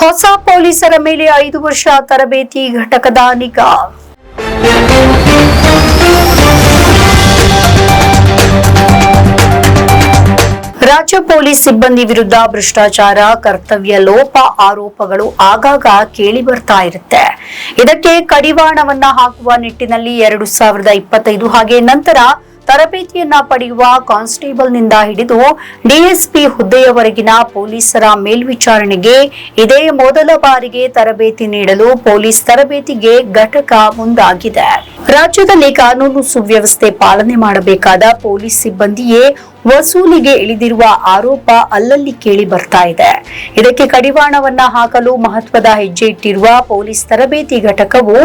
ಹೊಸ ಪೊಲೀಸರ ಮೇಲೆ ಐದು ವರ್ಷ ತರಬೇತಿ ಘಟಕದ ನಿಗಾ. ರಾಜ್ಯ ಪೊಲೀಸ್ ಸಿಬ್ಬಂದಿ ವಿರುದ್ಧ ಭ್ರಷ್ಟಾಚಾರ, ಕರ್ತವ್ಯ ಲೋಪ ಆರೋಪಗಳು ಆಗಾಗ ಕೇಳಿ ಬರ್ತಾ ಇರುತ್ತೆ. ಇದಕ್ಕೆ ಕಡಿವಾಣವನ್ನ ಹಾಕುವ ನಿಟ್ಟಿನಲ್ಲಿ ಎರಡು ಸಾವಿರದ ಇಪ್ಪತ್ತೈದು ಹಾಗೆ ನಂತರ ತರಬೇತಿಯನ್ನ ಪಡೆಯುವ ಕಾನ್ಸ್ಟೇಬಲ್ನಿಂದ ಹಿಡಿದು ಡಿಎಸ್ಪಿ ಹುದ್ದೆಯವರೆಗಿನ ಪೊಲೀಸರ ಮೇಲ್ವಿಚಾರಣೆಗೆ ಇದೇ ಮೊದಲ ಬಾರಿಗೆ ತರಬೇತಿ ನೀಡಲು ಪೊಲೀಸ್ ತರಬೇತಿಗೆ ಘಟಕ ಮುಂದಾಗಿದೆ. ರಾಜ್ಯದಲ್ಲಿ ಕಾನೂನು ಸುವ್ಯವಸ್ಥೆ ಪಾಲನೆ ಮಾಡಬೇಕಾದ ಪೊಲೀಸ್ ಸಿಬ್ಬಂದಿಯೇ ವಸೂಲಿಗೆ ಇಳಿದಿರುವ ಆರೋಪ ಅಲ್ಲಲ್ಲಿ ಕೇಳಿ ಬರ್ತಾ ಇದೆ. ಇದಕ್ಕೆ ಕಡಿವಾಣವನ್ನ ಹಾಕಲು ಮಹತ್ವದ ಹೆಜ್ಜೆ ಇಟ್ಟಿರುವ ಪೊಲೀಸ್ ತರಬೇತಿ ಘಟಕವು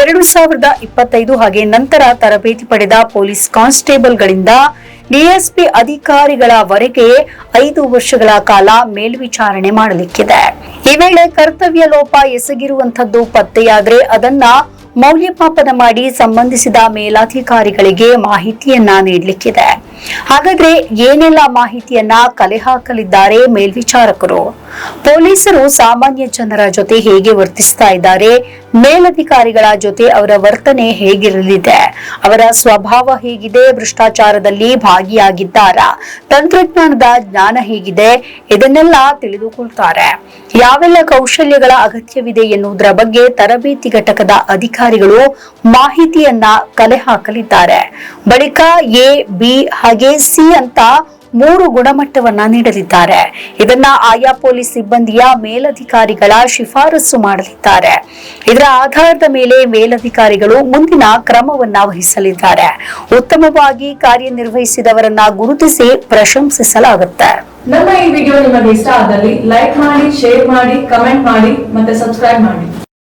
ಎರಡು ಸಾವಿರದ ಇಪ್ಪತ್ತೈದು ಹಾಗೆ ನಂತರ ತರಬೇತಿ ಪಡೆದ ಪೊಲೀಸ್ ಕಾನ್ಸ್ಟೇಬಲ್ಗಳಿಂದ ಡಿಎಸ್ಪಿ ಅಧಿಕಾರಿಗಳವರೆಗೆ ಐದು ವರ್ಷಗಳ ಕಾಲ ಮೇಲ್ವಿಚಾರಣೆ ಮಾಡಲಿಕ್ಕಿದೆ. ಈ ವೇಳೆ ಕರ್ತವ್ಯ ಲೋಪ ಎಸಗಿರುವಂತದ್ದು ಪತ್ತೆಯಾದ್ರೆ ಅದನ್ನ ಮೌಲ್ಯಮಾಪನ ಮಾಡಿ ಸಂಬಂಧಿಸಿದ ಮೇಲಾಧಿಕಾರಿಗಳಿಗೆ ಮಾಹಿತಿಯನ್ನ ನೀಡಲಿಕ್ಕಿದೆ. ಹಾಗಾದ್ರೆ ಏನೆಲ್ಲ ಮಾಹಿತಿಯನ್ನ ಕಲೆ ಹಾಕಲಿದ್ದಾರೆ ಮೇಲ್ವಿಚಾರಕರು? ಪೊಲೀಸರು ಸಾಮಾನ್ಯ ಜನರ ಜೊತೆ ಹೇಗೆ ವರ್ತಿಸ್ತಾ ಇದ್ದಾರೆ? ಮೇಲಧಿಕಾರಿಗಳ ಜೊತೆ ಅವರ ವರ್ತನೆ ಹೇಗಿರಲಿದೆ? ಅವರ ಸ್ವಭಾವ ಹೇಗಿದೆ? ಭ್ರಷ್ಟಾಚಾರದಲ್ಲಿ ಭಾಗಿಯಾಗಿದ್ದಾರಾ? ತಂತ್ರಜ್ಞಾನದ ಜ್ಞಾನ ಹೇಗಿದೆ? ಇದನ್ನೆಲ್ಲ ತಿಳಿದುಕೊಳ್ತಾರೆ. ಯಾವೆಲ್ಲ ಕೌಶಲ್ಯಗಳ ಅಗತ್ಯವಿದೆ ಎನ್ನುವುದರ ಬಗ್ಗೆ ತರಬೇತಿ ಘಟಕದ ಅಧಿಕಾರಿಗಳು ಮಾಹಿತಿಯನ್ನ ಕಲೆ ಹಾಕಲಿದ್ದಾರೆ. ಬಳಿಕ ಎ, ಬಿ ಹಾಗೆ ಸಿ ಅಂತ ಮೂರು ಗುಣಮಟ್ಟವನ್ನ ನೀಡಲಿದ್ದಾರೆ. ಇದನ್ನ ಆಯಾ ಪೊಲೀಸ್ ಸಿಬ್ಬಂದಿಯ ಮೇಲಧಿಕಾರಿಗಳ ಶಿಫಾರಸು ಮಾಡಲಿದ್ದಾರೆ. ಇದರ ಆಧಾರದ ಮೇಲೆ ಮೇಲಧಿಕಾರಿಗಳು ಮುಂದಿನ ಕ್ರಮವನ್ನ ವಹಿಸಲಿದ್ದಾರೆ. ಉತ್ತಮವಾಗಿ ಕಾರ್ಯನಿರ್ವಹಿಸಿದವರನ್ನ ಗುರುತಿಸಿ ಪ್ರಶಂಸಿಸಲಾಗುತ್ತೆ. ನಮ್ಮ ಈ ವಿಡಿಯೋ ನಿಮಗೆ ಇಷ್ಟ ಆದಲ್ಲಿ ಲೈಕ್ ಮಾಡಿ, ಶೇರ್ ಮಾಡಿ, ಕಮೆಂಟ್ ಮಾಡಿ, ಮತ್ತೆ ಸಬ್ಸ್ಕ್ರೈಬ್ ಮಾಡಿ.